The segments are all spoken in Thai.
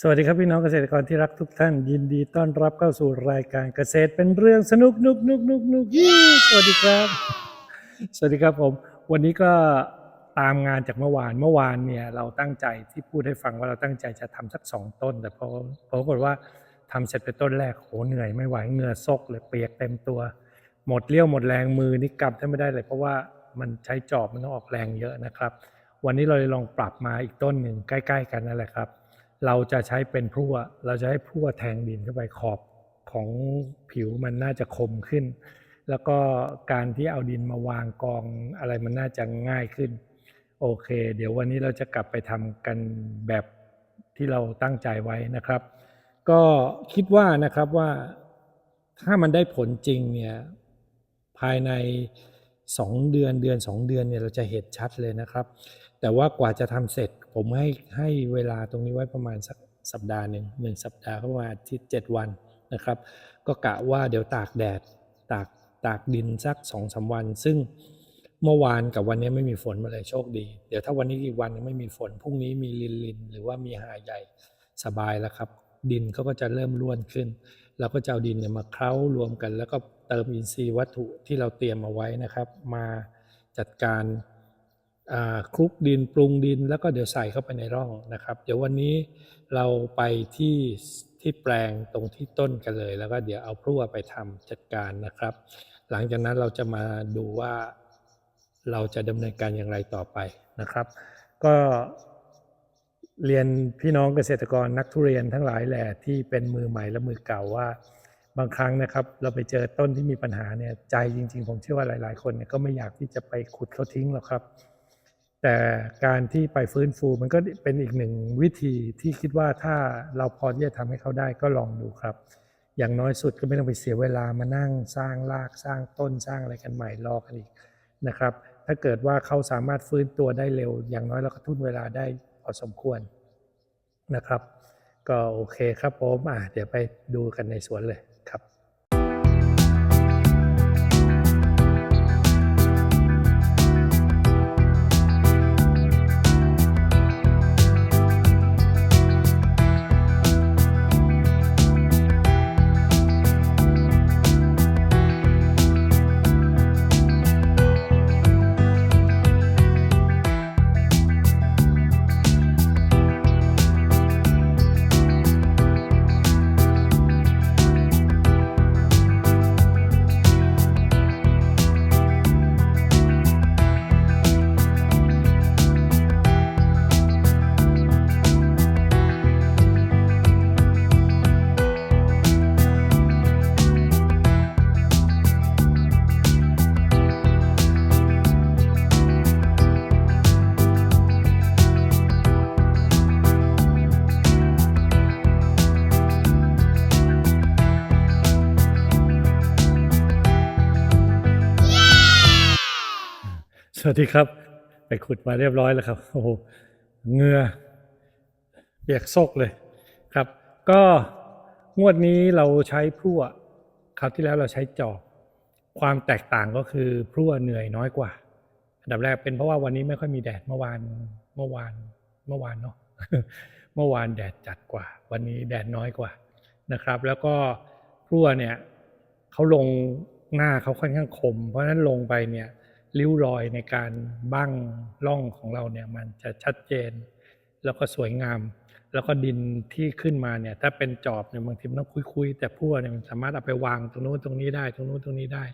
สวัสดีครับพี่น้องเกษตรกรที่รักทุกท่าน ยินดีต้อนรับเข้าสู่รายการเกษตรเป็นเรื่องสนุกนุกนุกนุกนุกยี่สวัสดีครับ สวัสดีครับผม วันนี้ก็ตามงานจากเมื่อวานเมื่อวานเนี่ยเราตั้งใจที่พูดให้ฟังว่าเราตั้งใจจะทำสักสองต้น แต่พอปรากฏว่าทำเสร็จไปต้นแรกโหเหนื่อยไม่ไหวเหงื่อซกเลยเปียกเต็มตัว หมดเลี้ยวหมดแรงมือนี่กำแทบไม่ได้เลย เพราะว่ามันใช้จอบมันต้องออกแรงเยอะนะครับ วันนี้เราเลยลองปรับมาอีกต้นหนึ่งใกล้ ๆ กันนั่นแหละครับ เราจะใช้เป็นพลั่ว เราจะให้พลั่วแทงดินเข้าไปขอบของผิวมันน่าจะคมขึ้น แล้วก็การที่เอาดินมาวางกองอะไรมันน่าจะง่ายขึ้น โอเค เดี๋ยววันนี้เราจะกลับไปทำกันแบบที่เราตั้งใจไว้นะครับ ก็คิดว่านะครับว่าถ้ามันได้ผลจริงเนี่ยภายใน 2 เดือนเดือน 2 เดือนเนี่ยเราจะเห็นชัดเลยนะครับ แต่ว่ากว่าจะทำเสร็จ ผมให้ให้เวลาตรงนี้ไว้ประมาณสักสัปดาห์หนึ่งหนึ่งสัปดาห์ก็ประมาณอาทิตย์เจ็ดวันนะครับ ก็กะว่าเดี๋ยวตากแดดตากตากดินสักสองสาวัน ซึ่งเมื่อวานกับวันนี้ไม่มีฝนมาเลยโชคดี เดี๋ยวถ้าวันนี้อีกวันนึงไม่มีฝนพรุ่งนี้มีลินลิน หรือว่ามีหาใหญ่สบายแล้วครับ ดินเขาก็จะเริ่มร่วนขึ้นเราก็จะเอาดินเนี่ยมาเคล้ารวมกัน แล้วก็เติมอินทรีย์วัตถุที่เราเตรียมเอาไว้นะครับ มาจัดการ คลุกดินปรุงดินแล้วก็เดี๋ยวใส่เข้าไปในร่องนะครับ เดี๋ยววันนี้เราไปที่ที่แปลงตรงที่ต้นกันเลย แล้วก็เดี๋ยวเอาพลั่วไปทำจัดการนะครับ หลังจากนั้นเราจะมาดูว่าเราจะดำเนินการอย่างไรต่อไปนะครับ ก็เรียนพี่น้องเกษตรกรนักทุเรียนทั้งหลายแหละที่เป็นมือใหม่และมือเก่าว่าบางครั้งนะครับเราไปเจอต้นที่มีปัญหาเนี่ยใจจริง ๆ ผมเชื่อว่าหลาย ๆ คนเนี่ยก็ไม่อยากที่จะไปขุดเขาทิ้งหรอกครับ แต่การที่ไปฟื้นฟูมันก็เป็นอีกหนึ่งวิธีที่คิดว่าถ้าเราพอที่จะทำให้เขาได้ก็ลองดูครับ อย่างน้อยสุดก็ไม่ต้องไปเสียเวลามานั่งสร้างรากสร้างต้นสร้างอะไรกันใหม่รอกันอีกนะครับ ถ้าเกิดว่าเขาสามารถฟื้นตัวได้เร็ว อย่างน้อยเราก็ทุ่นเวลาได้พอสมควรนะครับ ก็โอเคครับผมอะเดี๋ยวไปดูกันในสวนเลย สวัสดีครับ ไปขุดมาเรียบร้อยแล้วครับ โอ้โหเงือเปียกซกเลยครับ ก็งวดนี้เราใช้พลั่วคราวที่แล้วเราใช้จอบ ความแตกต่างก็คือพลั่วเหนื่อยน้อยกว่า อันดับแรกเป็นเพราะว่าวันนี้ไม่ค่อยมีแดดเมื่อวานเมื่อวานเมื่อวานเนาะเมื่อวานแดดจัดกว่า วันนี้แดดน้อยกว่านะครับ แล้วก็พลั่วเนี่ยเขาลงหน้าเขาค่อนข้างคม เพราะฉะนั้นลงไปเนี่ย ริ้วรอยในการบั้งร่องของเราเนี่ยมันจะชัดเจน แล้วก็สวยงาม แล้วก็ดินที่ขึ้นมาเนี่ยถ้าเป็นจอบเนี่ยบางทีมันต้องคุยๆแต่พั่วเนี่ยมันสามารถเอาไปวางตรงนู้นตรงนี้ได้ ตรงนู้นตรงนี้ได้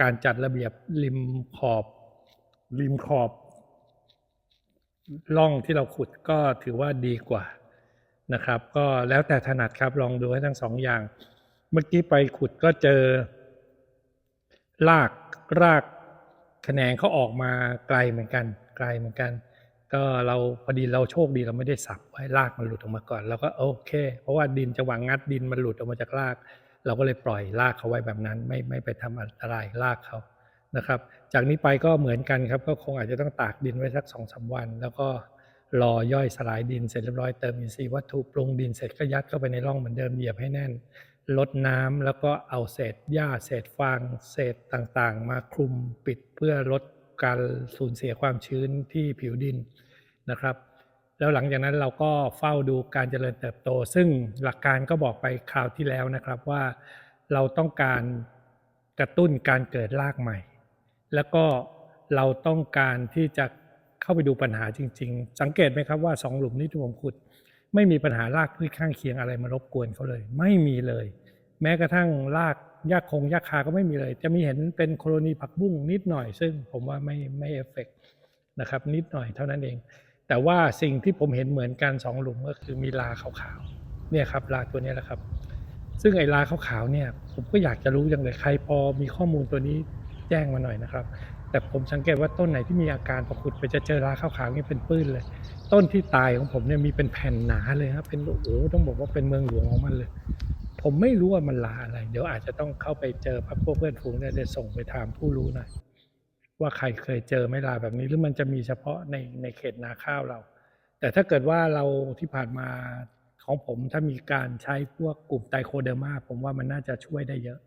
การจัดระเบียบริมขอบริมขอบร่องที่เราขุดก็ถือว่าดีกว่านะครับ ก็แล้วแต่ถนัดครับลองดูให้ทั้งสองอย่าง เมื่อกี้ไปขุดก็เจอรากราก คะแขนเขาออกมาไกลเหมือนกัน ไกลเหมือนกัน ก็เราพอดีเราโชคดีเราไม่ได้สับไว้รากมันหลุดออกมาก่อนเราก็โอเค เพราะว่าดินจะหวังงัดดินมันหลุดออกมาจากราก เราก็เลยปล่อยรากเขาไว้แบบนั้น ไม่ไม่ไปทำอันตรายรากเขานะครับ จากนี้ไปก็เหมือนกันครับก็คงอาจจะต้องตากดินไว้สักสองสาวัน แล้วก็รอย่อยสลายดินเสร็จเรียบร้อยเติมอินทรีย์วัตถุปรุงดินเสร็จก็ยัดเข้าไปในร่องเหมือนเดิมเหยียบให้แน่น ลดน้ำแล้วก็เอาเศษหญ้าเศษฟางเศษต่างๆ มาคลุมปิดเพื่อลดการสูญเสียความชื้นที่ผิวดินนะครับ แล้วหลังจากนั้นเราก็เฝ้าดูการเจริญเติบโต ซึ่งหลักการก็บอกไปคราวที่แล้วนะครับว่าเราต้องการกระตุ้นการเกิดรากใหม่ แล้วก็เราต้องการที่จะเข้าไปดูปัญหาจริง ๆ สังเกตไหมครับว่าสองหลุมนี้ที่ผมขุด ไม่มีปัญหารากพืชข้างเคียงอะไรมารบกวนเขาเลย ไม่มีเลย แม้กระทั่งรากหญ้าคงหญ้าคาก็ไม่มีเลย จะมีเห็นเป็นโคโลนีผักบุ้งนิดหน่อย ซึ่งผมว่าไม่ไม่เอฟเฟกนะครับนิดหน่อยเท่านั้นเอง แต่ว่าสิ่งที่ผมเห็นเหมือนกันสองหลุมก็คือมีลาขาวๆเนี่ยครับลาตัวนี้แหละครับ ซึ่งไอ้ลาขาวๆเนี่ยผมก็อยากจะรู้จังเลยใครพอมีข้อมูลตัวนี้แจ้งมาหน่อยนะครับ แต่ผมสังเกตว่าต้นไหนที่มีอาการพอขุดไปจะเจอราขาวๆนี่เป็นปื้นเลย ต้นที่ตายของผมเนี่ยมีเป็นแผ่นหนาเลยครับเป็นโอ้โหต้องบอกว่าเป็นเมืองหลวงของมันเลย ผมไม่รู้ว่ามันลาอะไร เดี๋ยวอาจจะต้องเข้าไปเจอพักพวกเพื่อนฝูงเนี่ยจะส่งไปถามผู้รู้หน่อยว่าใครเคยเจอไม่ลาแบบนี้หรือมันจะมีเฉพาะในในเขตนาข้าวเรา แต่ถ้าเกิดว่าเราที่ผ่านมาของผมถ้ามีการใช้พวกกลุ่มไตโคเดอร์มาผมว่ามันน่าจะช่วยได้เยอะ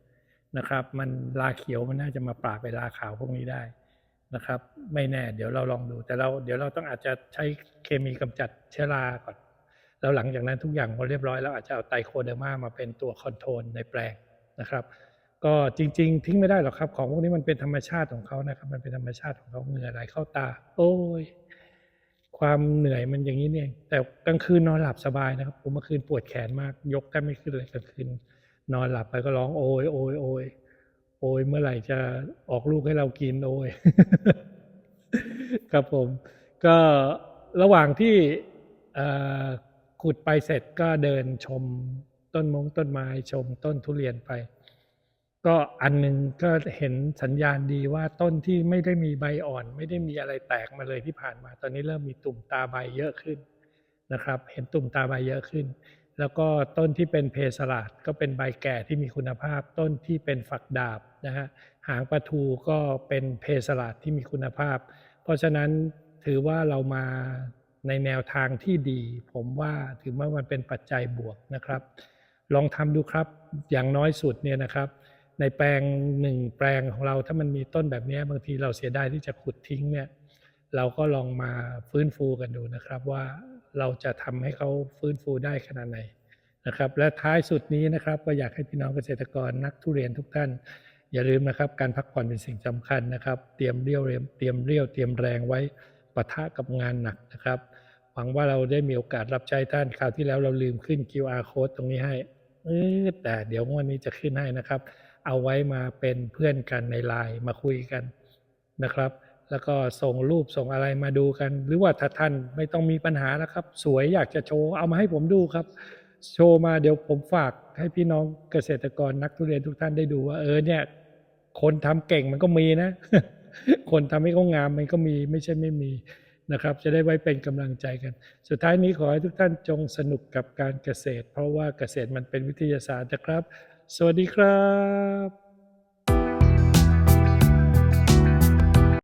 นะครับ มันลาเขียวมันน่าจะมาปราบไปลาขาวพวกนี้ได้นะครับ ไม่แน่ เดี๋ยวเราลองดู แต่เราเดี๋ยวเราต้องอาจจะใช้เคมีกำจัดเชื้อราก่อนแล้วหลังจากนั้นทุกอย่างพอเรียบร้อยแล้วอาจจะเอาไตโคเดอร์มามาเป็นตัวคอนโทรลในแปลงนะครับก็จริง ๆ ทิ้งไม่ได้หรอกครับ ของพวกนี้มันเป็นธรรมชาติของเขานะครับ มันเป็นธรรมชาติของเขาเหงื่อไหลเข้าตา โอ้ยความเหนื่อยมันอย่างนี้เนี่ยเองแต่กลางคืนนอนหลับสบายนะครับ ผมเมื่อคืนปวดแขนมากยกแทบไม่ขึ้นเลยกลางคืน นอนหลับไปก็ร้องโอยโอยโอยโอยเมื่อไหร่จะออกลูกให้เรากินโอยครับผม ก็ระหว่างที่ขุดไปเสร็จก็เดินชมต้นมงต้นไม้ชมต้นทุเรียนไป ก็อันหนึ่งก็เห็นสัญญาณดีว่าต้นที่ไม่ได้มีใบอ่อน ไม่ได้มีอะไรแตกมาเลยที่ผ่านมา ตอนนี้เริ่มมีตุ่มตาใบเยอะขึ้นนะครับ เห็นตุ่มตาใบเยอะขึ้น แล้วก็ต้นที่เป็นเพสลาดก็เป็นใบแก่ที่มีคุณภาพ ต้นที่เป็นฝักดาบนะฮะหางปลาทูก็เป็นเพสลาดที่มีคุณภาพ เพราะฉะนั้นถือว่าเรามาในแนวทางที่ดี ผมว่าถือว่ามันเป็นปัจจัยบวกนะครับ ลองทำดูครับอย่างน้อยสุดเนี่ยนะครับ ในแปลงหนึ่งแปลงของเราถ้ามันมีต้นแบบนี้บางทีเราเสียดายที่จะขุดทิ้งเนี่ยเราก็ลองมาฟื้นฟูกันดูนะครับว่า เราจะทำให้เขาฟื้นฟูได้ขนาดไหนนะครับ และท้ายสุดนี้นะครับก็อยากให้พี่น้องเกษตรกรนักทุเรียนทุกท่าน อย่าลืมนะครับ การพักผ่อนเป็นสิ่งสำคัญนะครับ เตรียมเรี่ยวเตรียมเรี่ยวเตรียมแรงไว้ปะทะกับงานหนักนะครับหวังว่าเราได้มีโอกาสรับใช้ท่านคราวที่แล้วเราลืมขึ้น QR code ตรงนี้ให้เออแต่เดี๋ยววันนี้จะขึ้นให้นะครับ เอาไว้มาเป็นเพื่อนกันในไลน์มาคุยกันนะครับ แล้วก็ส่งรูปส่งอะไรมาดูกัน หรือว่าถ้าท่านไม่ต้องมีปัญหาแล้วครับ สวยอยากจะโชว์เอามาให้ผมดูครับ โชว์มาเดี๋ยวผมฝากให้พี่น้องเกษตรกรนักทุเรียนทุกท่านได้ดูว่าเออเนี่ย คนทำเก่งมันก็มีนะ คนทำให้เขางามมันก็มีไม่ใช่ไม่มีนะครับ จะได้ไว้เป็นกำลังใจกัน สุดท้ายนี้ขอให้ทุกท่านจงสนุกกับการเกษตร เพราะว่าเกษตรมันเป็นวิทยาศาสตร์นะครับ สวัสดีครับ